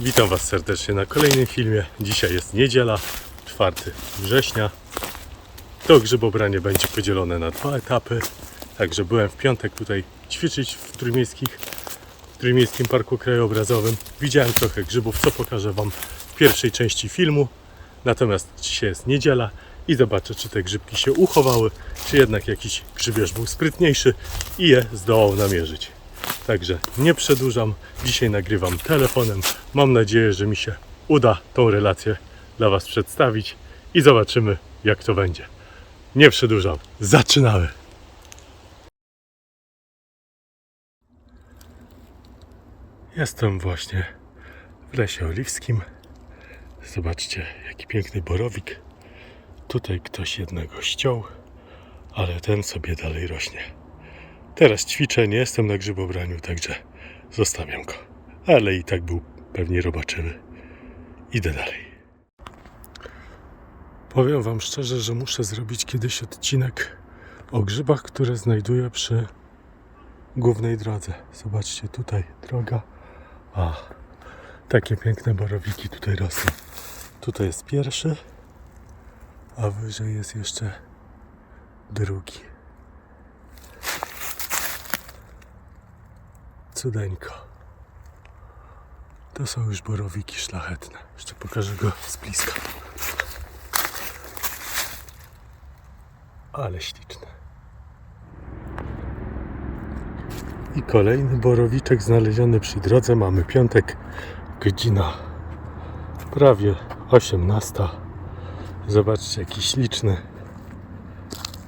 Witam Was serdecznie na kolejnym filmie. Dzisiaj jest niedziela, 4 września. To grzybobranie będzie podzielone na dwa etapy. Także byłem w piątek tutaj ćwiczyć w Trójmiejskich, w Trójmiejskim Parku Krajobrazowym. Widziałem trochę grzybów, co pokażę Wam w pierwszej części filmu. Natomiast dzisiaj jest niedziela i zobaczę, czy te grzybki się uchowały, czy jednak jakiś grzybierz był sprytniejszy i je zdołał namierzyć. Także nie przedłużam. Dzisiaj nagrywam telefonem. Mam nadzieję, że mi się uda tą relację dla Was przedstawić i zobaczymy, jak to będzie. Nie przedłużam. Zaczynamy. Jestem właśnie w lesie oliwskim. Zobaczcie, jaki piękny borowik. Tutaj ktoś jednego ściął, ale ten sobie dalej rośnie. Teraz ćwiczę, nie jestem na grzybobraniu, także zostawiam go. Ale i tak był pewnie robaczywy. Idę dalej. Powiem Wam szczerze, że muszę zrobić kiedyś odcinek o grzybach, które znajduję przy głównej drodze. Zobaczcie, tutaj droga. A, takie piękne borowiki tutaj rosną. Tutaj jest pierwszy, a wyżej jest jeszcze drugi. Cudeńko. To są już borowiki szlachetne. Jeszcze pokażę go z bliska. Ale śliczne. I kolejny borowiczek znaleziony przy drodze. Mamy piątek, godzina prawie 18. Zobaczcie, jaki śliczny.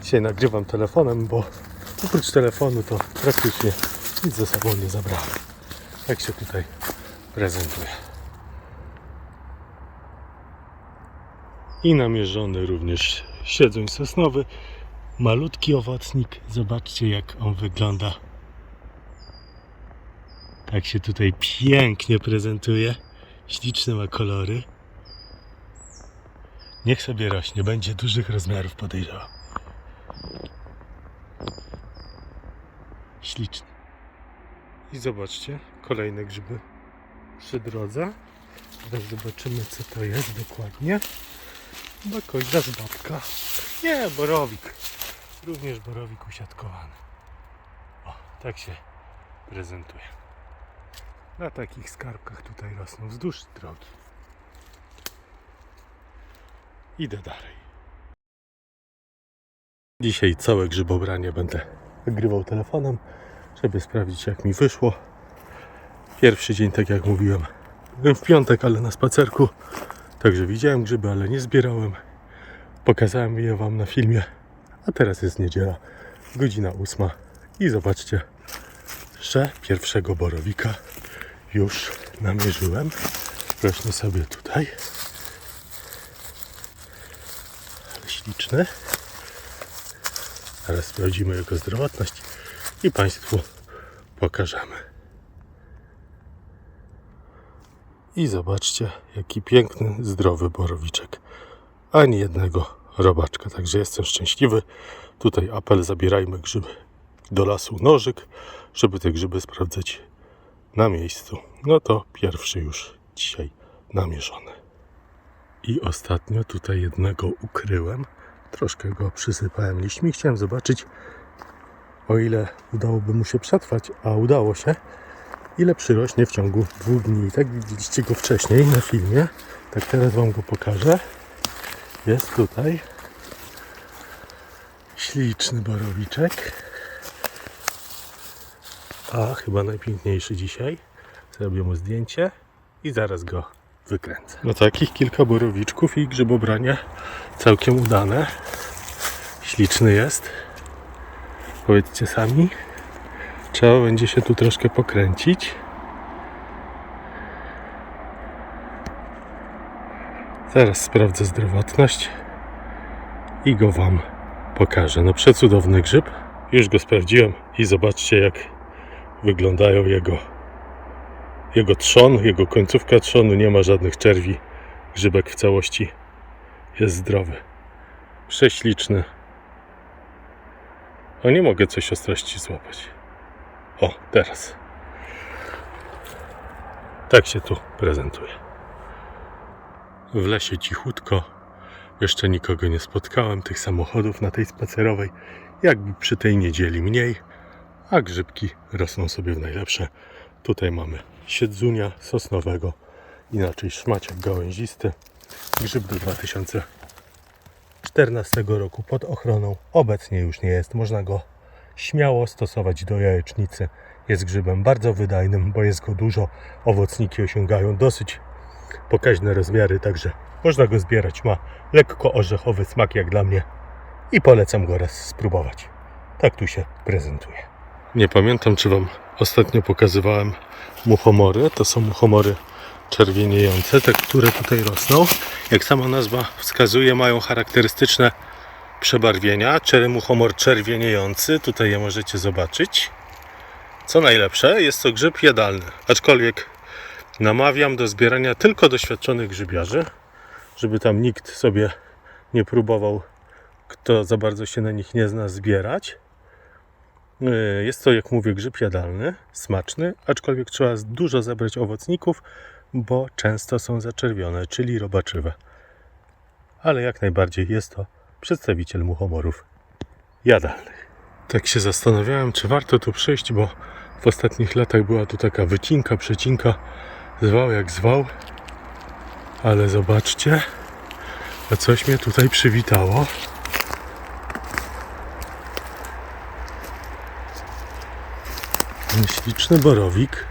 Dzisiaj nagrywam telefonem, bo oprócz telefonu to praktycznie nic ze sobą nie zabrałem. Jak się tutaj prezentuje. I namierzony również siedzoń sosnowy. Malutki owocnik. Zobaczcie jak on wygląda. Tak się tutaj pięknie prezentuje. Śliczne ma kolory. Niech sobie rośnie. Będzie dużych rozmiarów podejrzewam. Śliczny. I zobaczcie, kolejne grzyby przy drodze. Teraz zobaczymy, co to jest dokładnie. Chyba koźlarz babka. Nie, borowik. Również borowik usiadkowany. O, tak się prezentuje. Na takich skarbkach tutaj rosną wzdłuż drogi. Idę dalej. Dzisiaj całe grzybobranie będę wygrywał telefonem żeby sprawdzić jak mi wyszło. Pierwszy dzień, tak jak mówiłem, byłem w piątek, ale na spacerku, także widziałem grzyby, ale nie zbierałem. Pokazałem je Wam na filmie, a teraz jest niedziela, godzina ósma i zobaczcie, że pierwszego borowika już namierzyłem. Rośnie sobie tutaj. Ale śliczny. Teraz sprawdzimy jego zdrowotność i Państwu pokażemy. I zobaczcie, jaki piękny, zdrowy borowiczek. Ani jednego robaczka, także jestem szczęśliwy. Tutaj apel, zabierajmy grzyby do lasu nożyk, żeby te grzyby sprawdzać na miejscu. No to pierwszy już dzisiaj namierzony. I ostatnio tutaj jednego ukryłem. Troszkę go przysypałem liśćmi. Chciałem zobaczyć, o ile udałoby mu się przetrwać, a udało się, ile przyrośnie w ciągu dwóch dni. Tak widzieliście go wcześniej na filmie, tak teraz Wam go pokażę. Jest tutaj śliczny borowiczek. A chyba najpiękniejszy dzisiaj. Zrobię mu zdjęcie i zaraz go wykręcę. No takich kilka borowiczków i grzybobranie całkiem udane. Śliczny jest. Powiedzcie sami. Trzeba będzie się tu troszkę pokręcić. Zaraz sprawdzę zdrowotność i go Wam pokażę. No przecudowny grzyb. Już go sprawdziłem i zobaczcie jak wyglądają jego jego trzon, jego końcówka trzonu. Nie ma żadnych czerwi. Grzybek w całości jest zdrowy. Prześliczny. O, nie mogę coś ostrości złapać. O, teraz. Tak się tu prezentuje. W lesie cichutko. Jeszcze nikogo nie spotkałem. Tych samochodów na tej spacerowej, jakby przy tej niedzieli mniej. A grzybki rosną sobie w najlepsze. Tutaj mamy siedzunia sosnowego, inaczej szmaciak gałęzisty. Grzyb do 2014 roku pod ochroną. Obecnie już nie jest. Można go śmiało stosować do jajecznicy. Jest grzybem bardzo wydajnym, bo jest go dużo. Owocniki osiągają dosyć pokaźne rozmiary, także można go zbierać. Ma lekko orzechowy smak jak dla mnie i polecam go raz spróbować. Tak tu się prezentuje. Nie pamiętam, czy Wam ostatnio pokazywałem muchomory. To są muchomory czerwieniejące, te, które tutaj rosną. Jak sama nazwa wskazuje, mają charakterystyczne przebarwienia. Muchomor czerwieniejący, tutaj je możecie zobaczyć. Co najlepsze, jest to grzyb jadalny, aczkolwiek namawiam do zbierania tylko doświadczonych grzybiarzy, żeby tam nikt sobie nie próbował, kto za bardzo się na nich nie zna, zbierać. Yy, Jest to, jak mówię, grzyb jadalny, smaczny, aczkolwiek trzeba dużo zebrać owocników, bo często są zaczerwione, czyli robaczywe. Ale jak najbardziej jest to przedstawiciel muchomorów jadalnych. Tak się zastanawiałem, czy warto tu przyjść, bo w ostatnich latach była tu taka wycinka, przecinka, zwał jak zwał. Ale zobaczcie, a coś mnie tutaj przywitało. Ten Śliczny borowik.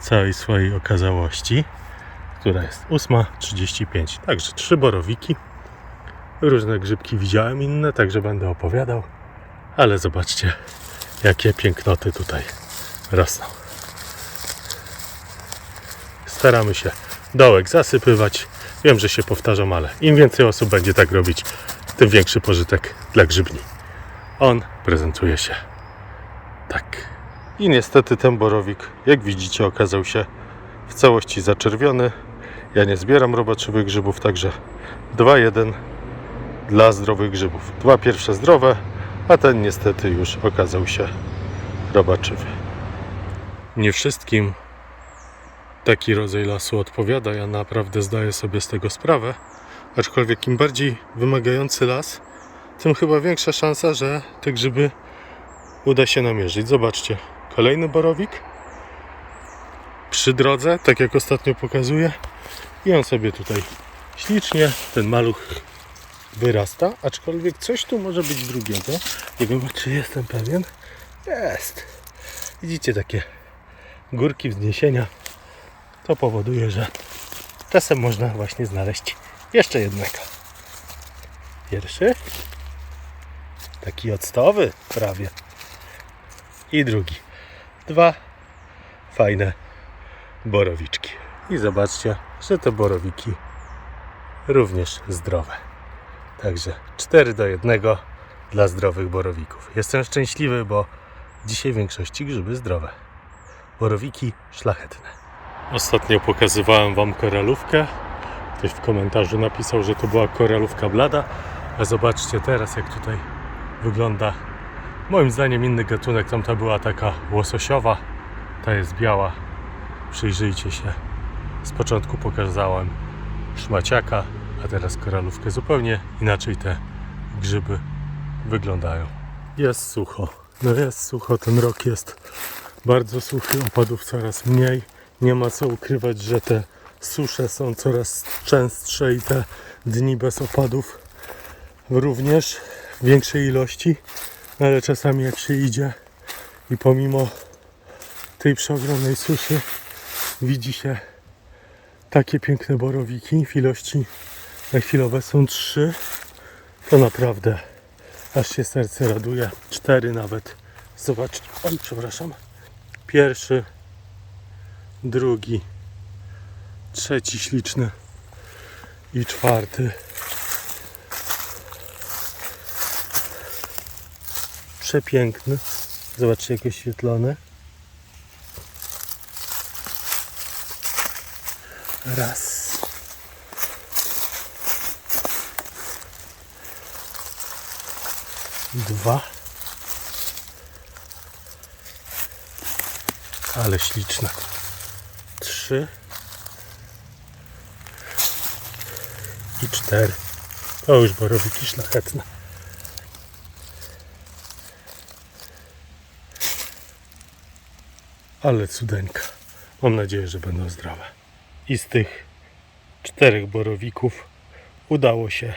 W całej swojej okazałości, która jest 8.35. Także trzy borowiki. Różne grzybki widziałem, inne, także będę opowiadał. Ale zobaczcie, jakie pięknoty tutaj rosną. Staramy się dołek zasypywać. Wiem, że się powtarzam, ale im więcej osób będzie tak robić, tym większy pożytek dla grzybni. On prezentuje się tak. I niestety ten borowik, jak widzicie, okazał się w całości zaczerwiony. Ja nie zbieram robaczywych grzybów, także 2-1 dla zdrowych grzybów. Dwa pierwsze zdrowe, a ten niestety już okazał się robaczywy. Nie wszystkim taki rodzaj lasu odpowiada. Ja naprawdę zdaję sobie z tego sprawę. Aczkolwiek im bardziej wymagający las, tym chyba większa szansa, że te grzyby uda się namierzyć. Zobaczcie, kolejny borowik przy drodze, tak jak ostatnio pokazuję. I on sobie tutaj ślicznie, ten maluch wyrasta, aczkolwiek coś tu może być drugiego. Nie wiem, czy jestem pewien. Jest. Widzicie takie górki wzniesienia. To powoduje, że czasem można właśnie znaleźć jeszcze jednego. Pierwszy. Taki octowy prawie. I drugi. Dwa fajne borowiczki. I zobaczcie, że te borowiki również zdrowe. Także 4 do 1 dla zdrowych borowików. Jestem szczęśliwy, bo dzisiaj w większości grzyby zdrowe. Borowiki szlachetne. Ostatnio pokazywałem Wam koralówkę. Ktoś w komentarzu napisał, że to była koralówka blada. A zobaczcie teraz, jak tutaj wygląda. Moim zdaniem inny gatunek. Tamta była taka łososiowa. Ta jest biała. Przyjrzyjcie się. Z początku pokazałem szmaciaka, a teraz koralówkę. Zupełnie inaczej te grzyby wyglądają. Jest sucho. No jest sucho, ten rok jest bardzo suchy, opadów coraz mniej. Nie ma co ukrywać, że te susze są coraz częstsze i te dni bez opadów również w większej ilości, ale czasami jak się idzie i pomimo tej przeogromnej suszy widzi się takie piękne borowiki w ilości na chwilowe są trzy to naprawdę aż się serce raduje. Cztery nawet. Zobaczcie, oj przepraszam. Pierwszy drugi trzeci śliczny i czwarty. Przepiękny. Zobaczcie, jak oświetlony. Raz. Dwa. Ale śliczne. Trzy. I cztery. To już borowiki szlachetne. Ale cudeńka. Mam nadzieję, że będą zdrowe. I z tych czterech borowików udało się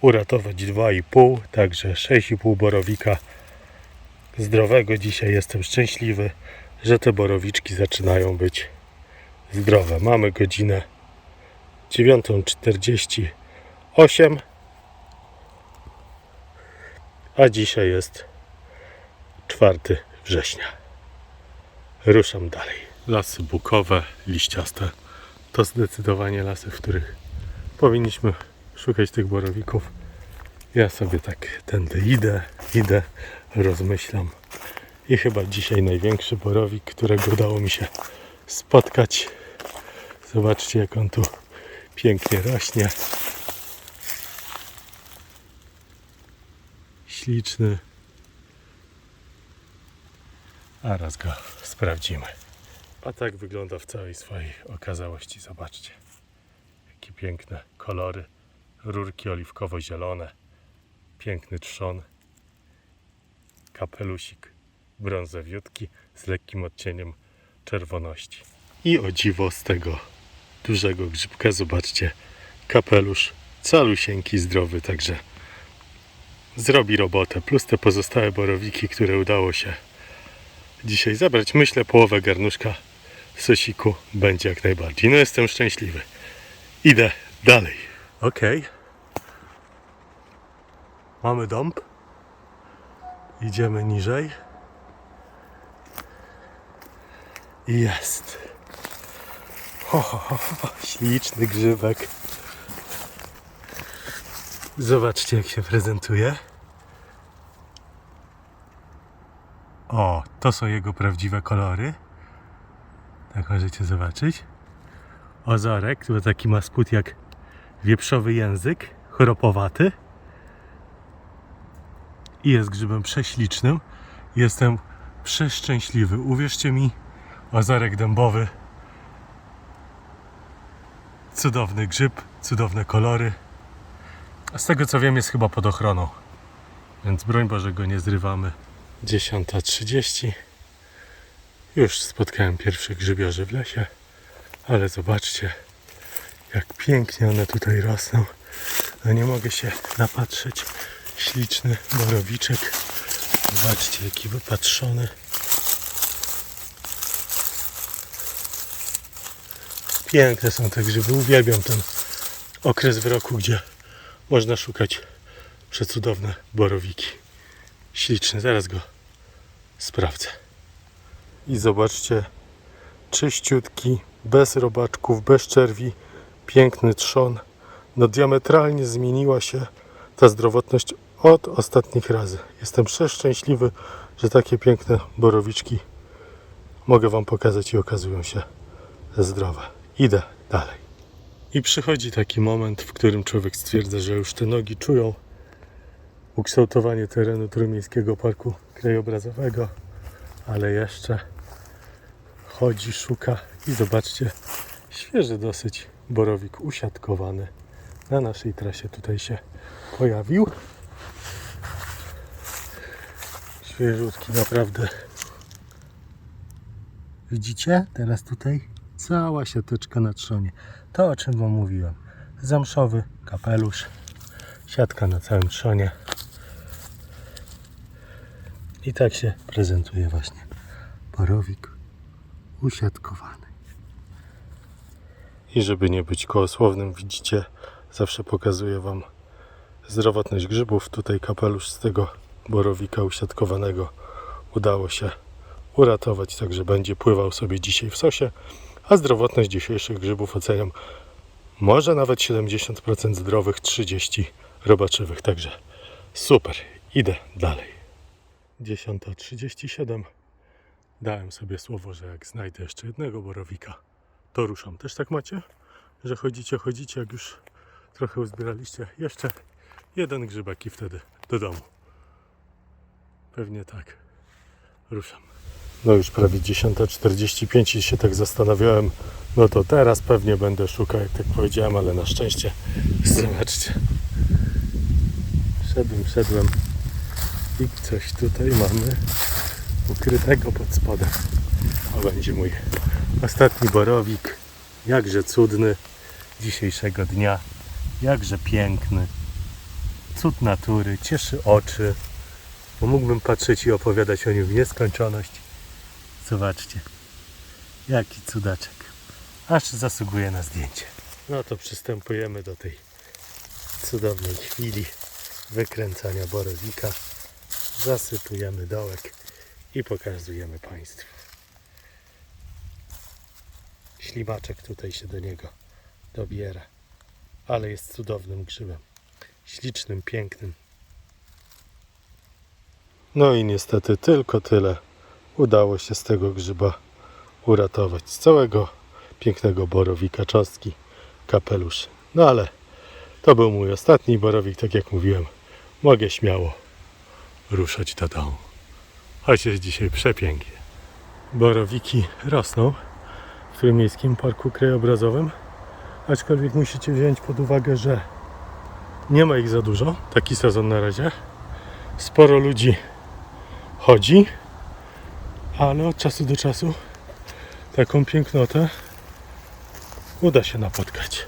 uratować 2,5, także 6,5 borowika zdrowego. Dzisiaj jestem szczęśliwy, że te borowiczki zaczynają być zdrowe. Mamy godzinę 9.48, a dzisiaj jest 4 września. Ruszam dalej. Lasy bukowe, liściaste to zdecydowanie lasy, w których powinniśmy szukać tych borowików. Ja sobie tak tędy idę, idę, rozmyślam. I chyba dzisiaj największy borowik, którego udało mi się spotkać. Zobaczcie, jak on tu pięknie rośnie. Śliczny. A raz go sprawdzimy. A tak wygląda w całej swojej okazałości. Zobaczcie. Jakie piękne kolory. Rurki oliwkowo-zielone. Piękny trzon. Kapelusik brązowiutki z lekkim odcieniem czerwoności. I o dziwo z tego dużego grzybka, zobaczcie, kapelusz calusieńki, zdrowy, także zrobi robotę. Plus te pozostałe borowiki, które udało się dzisiaj zabrać. Myślę, połowę garnuszka sosiku będzie jak najbardziej. No jestem szczęśliwy. Idę dalej. Okej. Mamy dąb. Idziemy niżej. Jest. Śliczny grzybek. Zobaczcie jak się prezentuje. O, to są jego prawdziwe kolory. Tak możecie zobaczyć. Ozorek, to taki ma spód jak wieprzowy język, choropowaty. I jest grzybem prześlicznym. Jestem przeszczęśliwy. Uwierzcie mi, ozorek dębowy. Cudowny grzyb, cudowne kolory. A z tego co wiem jest chyba pod ochroną. Więc broń Boże go nie zrywamy. 10.30 Już spotkałem pierwszych grzybiorzy w lesie Ale zobaczcie Jak pięknie one tutaj rosną No nie mogę się napatrzeć Śliczny borowiczek Zobaczcie jaki wypatrzony Piękne są te grzyby Uwielbiam ten okres w roku Gdzie można szukać przecudowne borowiki Śliczny, zaraz go sprawdzę. I zobaczcie, czyściutki, bez robaczków, bez czerwi, piękny trzon. No diametralnie zmieniła się ta zdrowotność od ostatnich razy. Jestem przeszczęśliwy, że takie piękne borowiczki mogę Wam pokazać i okazują się zdrowe. Idę dalej. I przychodzi taki moment, w którym człowiek stwierdza, że już te nogi czują ukształtowanie terenu Trójmiejskiego Parku Krajobrazowego, ale jeszcze chodzi, szuka i zobaczcie, świeży dosyć borowik usiadkowany na naszej trasie tutaj się pojawił. Świeżutki naprawdę. Widzicie? Teraz tutaj cała siateczka na trzonie. To o czym Wam mówiłem. Zamszowy kapelusz, siatka na całym trzonie. I tak się prezentuje właśnie borowik usiadkowany. I żeby nie być kołosłownym, widzicie, zawsze pokazuję Wam zdrowotność grzybów. Tutaj kapelusz z tego borowika usiadkowanego udało się uratować, także będzie pływał sobie dzisiaj w sosie, a zdrowotność dzisiejszych grzybów oceniam może nawet 70% zdrowych, 30% robaczywych, także super, idę dalej. 10.37 Dałem sobie słowo, że jak znajdę jeszcze jednego borowika, to ruszam. Też tak macie? Że chodzicie, chodzicie, jak już trochę uzbieraliście jeszcze jeden grzybek i wtedy do domu. Pewnie tak. Ruszam. No już prawie 10.45 i się tak zastanawiałem, no to teraz pewnie będę szukał, jak tak powiedziałem, ale na szczęście zobaczcie. Szedłem, szedłem i coś tutaj mamy ukrytego pod spodem. To będzie mój ostatni borowik, jakże cudny dzisiejszego dnia, jakże piękny. Cud natury, cieszy oczy, bo mógłbym patrzeć i opowiadać o nim w nieskończoność. Zobaczcie, jaki cudaczek. Aż zasługuje na zdjęcie. No to przystępujemy do tej cudownej chwili wykręcania borowika. Zasypujemy dołek i pokazujemy Państwu. Ślimaczek tutaj się do niego dobiera, ale jest cudownym grzybem. Ślicznym, pięknym. No i niestety tylko tyle udało się z tego grzyba uratować. Z całego pięknego borowika, cząstki, kapeluszy. No ale to był mój ostatni borowik, tak jak mówiłem. Mogę śmiało ruszać do domu. Choć jest dzisiaj przepięknie. Borowiki rosną w Trójmiejskim Parku Krajobrazowym, aczkolwiek musicie wziąć pod uwagę, że nie ma ich za dużo, taki sezon na razie. Sporo ludzi chodzi, ale od czasu do czasu taką pięknotę uda się napotkać.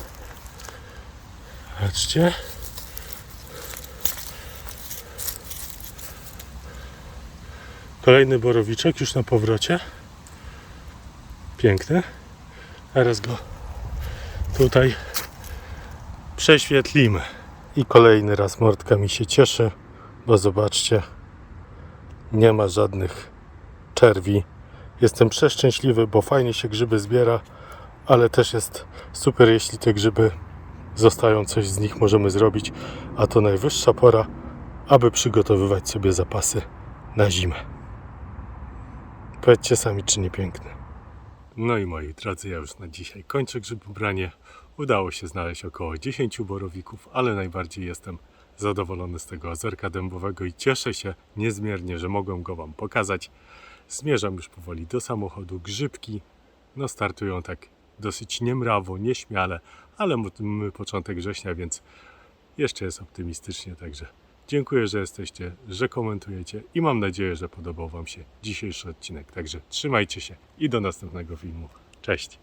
Patrzcie. Kolejny borowiczek już na powrocie. Piękny. Teraz go tutaj prześwietlimy. I kolejny raz mordka mi się cieszy, bo zobaczcie, nie ma żadnych czerwi. Jestem przeszczęśliwy, bo fajnie się grzyby zbiera, ale też jest super, jeśli te grzyby zostają, coś z nich możemy zrobić, a to najwyższa pora, aby przygotowywać sobie zapasy na zimę. Powiedzcie sami, czy nie piękne. No i moi drodzy, ja już na dzisiaj kończę grzybobranie. Udało się znaleźć około 10 borowików, ale najbardziej jestem zadowolony z tego ozerka dębowego i cieszę się niezmiernie, że mogłem go Wam pokazać. Zmierzam już powoli do samochodu. Grzybki no startują tak dosyć niemrawo, nieśmiale, ale mamy początek września, więc jeszcze jest optymistycznie, także dziękuję, że jesteście, że komentujecie i mam nadzieję, że podobał Wam się dzisiejszy odcinek. Także trzymajcie się i do następnego filmu. Cześć!